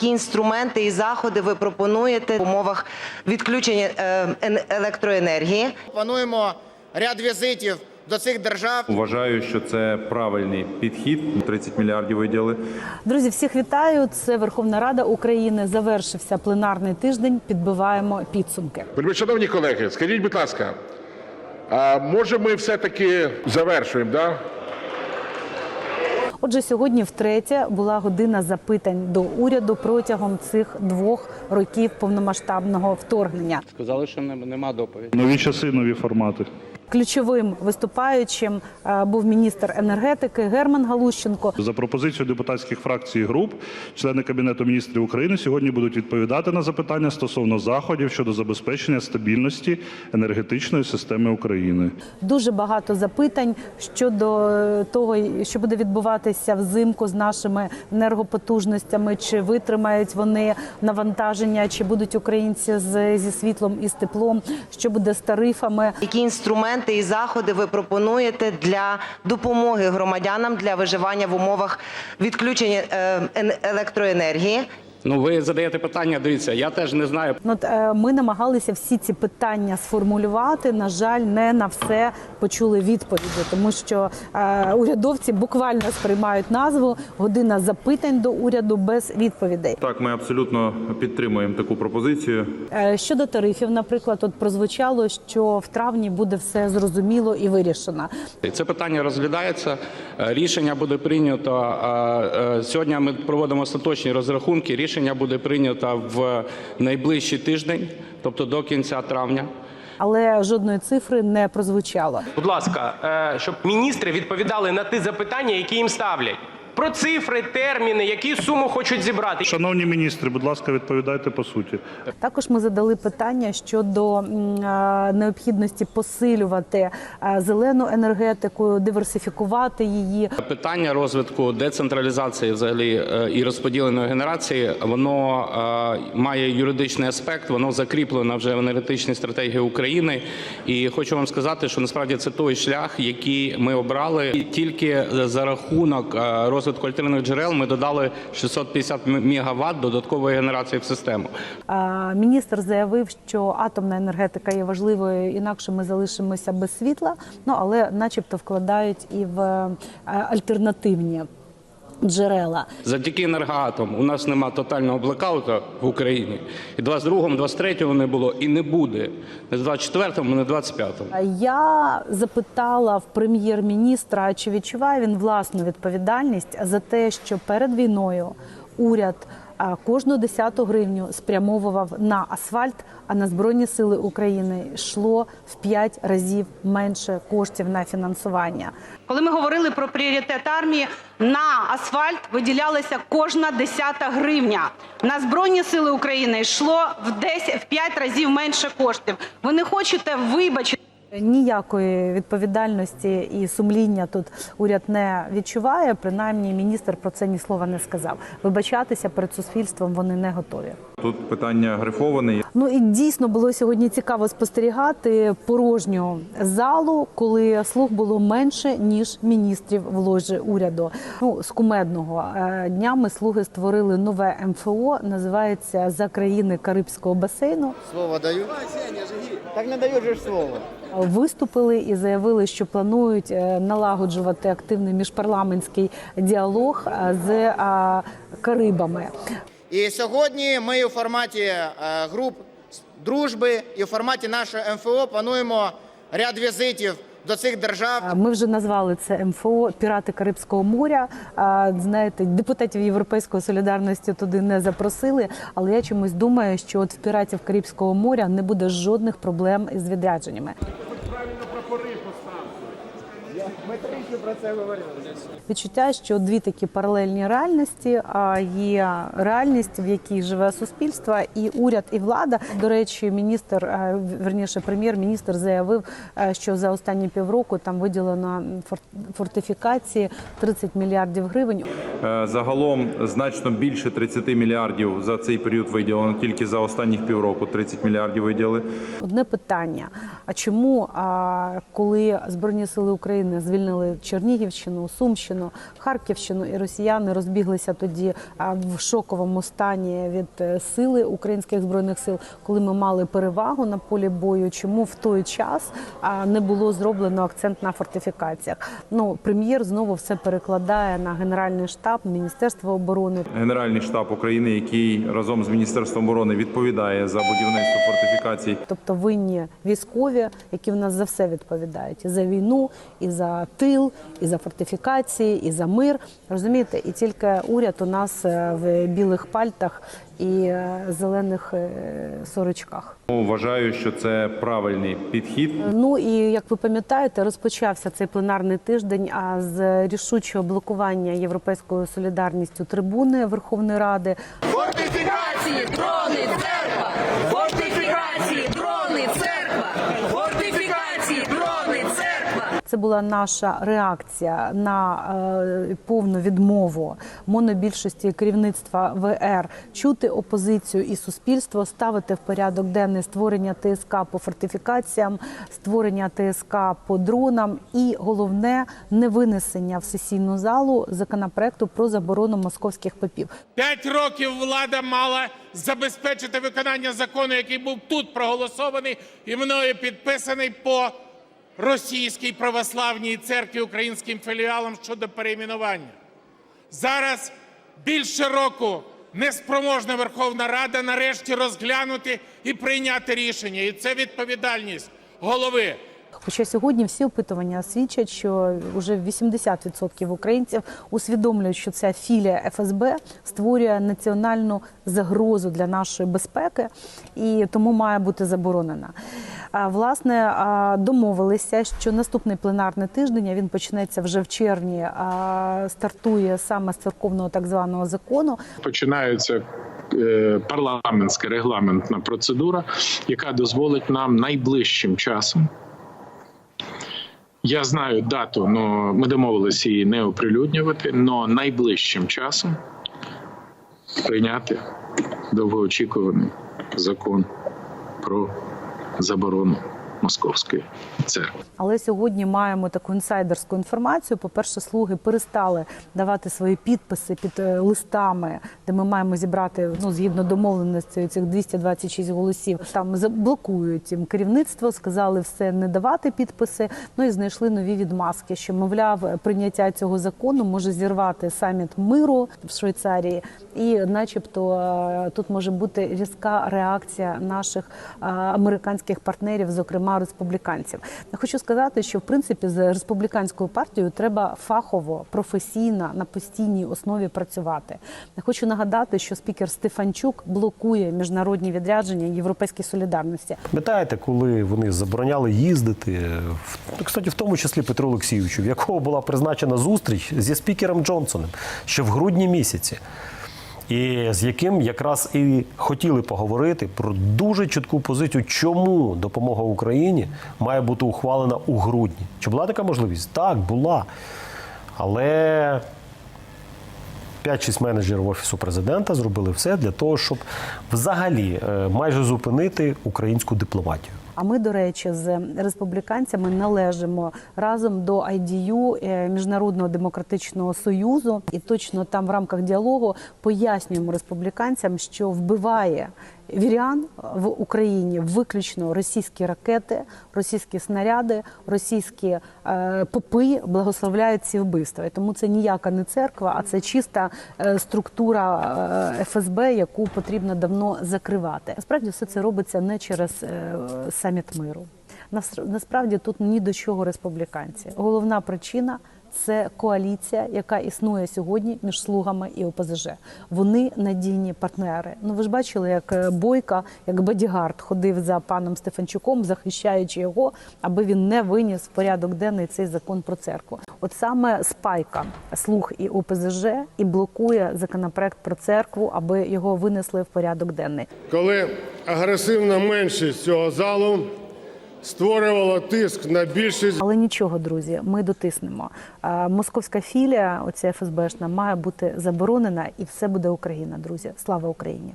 які інструменти і заходи ви пропонуєте в умовах відключення е, електроенергії? Плануємо ряд візитів до цих держав. Вважаю, що це правильний підхід. 30 мільярдів виділи. Друзі, всіх вітаю. Це Верховна Рада України. Завершився пленарний тиждень. Підбиваємо підсумки. Шановні колеги, скажіть, будь ласка, а може ми все-таки завершуємо, да? Отже, сьогодні втретє була година запитань до уряду протягом цих двох років повномасштабного вторгнення. Сказали, що нем- нема доповіді. Нові часи, нові формати. Ключовим виступаючим е, був міністр енергетики Герман Галущенко. За пропозицією депутатських фракцій і груп, члени Кабінету міністрів України сьогодні будуть відповідати на запитання стосовно заходів щодо забезпечення стабільності енергетичної системи України. Дуже багато запитань щодо е, того, що буде відбуватися взимку з нашими енергопотужностями, чи витримають вони навантаження, чи будуть українці зі світлом і з теплом, що буде з тарифами. Які інструменти і заходи ви пропонуєте для допомоги громадянам для виживання в умовах відключення е, електроенергії? Ну, ви задаєте питання, дивіться, я теж не знаю. Ну, от, е, ми намагалися всі ці питання сформулювати. На жаль, не на все почули відповіді, тому що е, урядовці буквально сприймають назву година запитань до уряду без відповідей. Так, ми абсолютно підтримуємо таку пропозицію. Е, Щодо тарифів, наприклад, от прозвучало, що в травні буде все зрозуміло і вирішено. Це питання розглядається. е, Рішення буде прийнято. е, е, Сьогодні ми проводимо остаточні розрахунки. Рішення буде прийнято в найближчий тиждень, тобто до кінця травня. Але жодної цифри не прозвучало. Будь ласка, е, щоб міністри відповідали на ті запитання, які їм ставлять. Про цифри, терміни, які суму хочуть зібрати. Шановні міністри, будь ласка, відповідайте по суті. Також ми задали питання щодо необхідності посилювати е, зелену енергетику, диверсифікувати її. Питання розвитку децентралізації взагалі е, і розподіленої генерації, воно е, має юридичний аспект, воно закріплено вже в енергетичній стратегії України. І хочу вам сказати, що насправді це той шлях, який ми обрали. І тільки за рахунок е, розвитку альтернативних джерел ми додали 650 мегаватт додаткової генерації в систему. Міністр заявив, що атомна енергетика є важливою, інакше ми залишимося без світла. Ну але, начебто, вкладають і в е, альтернативні джерела. Завдяки енергоатому у нас нема тотального блекауту в Україні. І 22-му, 23-му не було і не буде. Не в 24-му, не в 25-му. Я запитала в прем'єр-міністра, чи відчуває він власну відповідальність за те, що перед війною уряд кожну десяту гривню спрямовував на асфальт, а на збройні сили України йшло в п'ять разів менше коштів на фінансування. Коли ми говорили про пріоритет армії, на асфальт виділялася кожна десята гривня. На збройні сили України йшло в 10, в 5 разів менше коштів. Ви не хочете вибачити. Ніякої відповідальності і сумління тут уряд не відчуває. Принаймні, міністр про це ні слова не сказав. Вибачатися перед суспільством вони не готові. Тут питання грифоване. Ну і дійсно було сьогодні цікаво спостерігати порожню залу, коли слуг було менше ніж міністрів в ложі уряду. Ну з кумедного Е, днями слуги створили нове МФО, називається за країни Карибського басейну. Слово даю. Так не же ж слово. Виступили і заявили, що планують е, налагоджувати активний міжпарламентський діалог е, з е, Карибами. І сьогодні ми у форматі груп дружби і у форматі нашого МФО плануємо ряд візитів до цих держав. Ми вже назвали це МФО Пірати Карибського моря. Знаєте, депутатів Європейської солідарності туди не запросили. Але я чомусь думаю, що от в піратів Карибського моря не буде жодних проблем із відрядженнями. Тричі про це говорили. Відчуття, що дві такі паралельні реальності а, є реальність, в якій живе суспільство, і уряд, і влада. До речі, міністр, верніше, прем'єр-міністр заявив, що за останні півроку там виділено фор- фортифікації 30 мільярдів гривень. Е, Загалом значно більше 30 мільярдів за цей період виділено. Тільки за останніх півроку 30 мільярдів виділили. Одне питання: а чому, коли Збройні сили України звільнили Чернігівщину, Сумщину, Харківщину, і росіяни розбіглися тоді в шоковому стані від е, сили українських збройних сил, коли ми мали перевагу на полі бою. Чому в той час не було зроблено акцент на фортифікаціях? Ну прем'єр знову все перекладає на генеральний штаб, міністерство оборони. Генеральний штаб України, який разом з Міністерством оборони відповідає за будівництво фортифікацій. Тобто винні військові, які в нас за все відповідають і за війну, і за тил, і за фортифікації, і за мир. Розумієте, і тільки уряд у нас е, в білих пальтах і е, зелених е, сорочках. Вважаю, що це правильний підхід. Ну і як ви пам'ятаєте, розпочався цей пленарний тиждень а з рішучого блокування європейською солідарністю трибуни Верховної Ради. Фортифікації, дрони, церква! Фортифікації, дрони, церква! Фортифікації, дрони, церква! Це була наша реакція на е, повну відмову монобільшості керівництва ВР чути опозицію і суспільство, ставити в порядок денний створення ТСК по фортифікаціям, створення ТСК по дронам, і головне не винесення в сесійну залу законопроекту про заборону московських попів. П'ять років влада мала забезпечити виконання закону, який був тут проголосований і мною підписаний по російській православній церкві українським філіалам щодо перейменування. Зараз більше року неспроможна Верховна Рада нарешті розглянути і прийняти рішення. І це відповідальність голови. Хоча сьогодні всі опитування свідчать, що вже 80% українців усвідомлюють, що ця філія ФСБ створює національну загрозу для нашої безпеки і тому має бути заборонена. Власне, домовилися, що наступний пленарний тиждень він почнеться вже в червні. Стартує саме з церковного так званого закону. починається е, парламентська регламентна процедура, яка дозволить нам найближчим часом. Я знаю дату, але ми домовилися її не оприлюднювати, але найближчим часом прийняти довгоочікуваний закон про заборону московської церкви. Але сьогодні маємо таку інсайдерську інформацію. По-перше, слуги перестали давати свої підписи під е, листами, де ми маємо зібрати ну згідно домовленості цих 226 голосів. Там заблокують їм керівництво, сказали все не давати підписи. Ну і знайшли нові відмазки, що мовляв, прийняття цього закону може зірвати саміт миру в Швейцарії, і, начебто, е, тут може бути різка реакція наших е, американських партнерів, зокрема республіканців. Я хочу сказати, що в принципі з республіканською партією треба фахово, професійно на постійній основі працювати. Хочу нагадати, що спікер Стефанчук блокує міжнародні відрядження європейській солідарності. Пам'ятаєте, коли вони забороняли їздити, в- ну, кстати, в тому числі Петру Олексійовичу, в якого була призначена зустріч зі спікером Джонсоном ще в грудні місяці, і з яким якраз і хотіли поговорити про дуже чітку позицію, чому допомога Україні має бути ухвалена у грудні. Чи була така можливість? Так, була. Але 5-6 менеджерів офісу президента зробили все для того, щоб взагалі е, майже зупинити українську дипломатію. А ми, до речі, з республіканцями належимо разом до IDU, е, Міжнародного демократичного союзу, і точно там в рамках діалогу пояснюємо республіканцям, що вбиває вірян в Україні виключно російські ракети, російські снаряди, російські е, попи благословляють ці вбивства. І тому це ніяка не церква, а це чиста е, структура е, ФСБ, яку потрібно давно закривати. Насправді все це робиться не через саміт миру. Нас- Насправді тут ні до чого республіканці. Головна причина. Це коаліція, яка існує сьогодні між слугами і ОПЗЖ. Вони надійні партнери. Ну ви ж бачили, як е, Бойка, як бодігард ходив за паном Стефанчуком, захищаючи його, аби він не виніс в порядок денний цей закон про церкву. От саме спайка слуг і ОПЗЖ і блокує законопроект про церкву, аби його винесли в порядок денний. коли агресивна меншість цього залу створювала тиск на більшість. Але нічого, друзі, ми дотиснемо. Московська філія, оця ФСБшна, має бути заборонена, і все буде Україна, друзі. Слава Україні!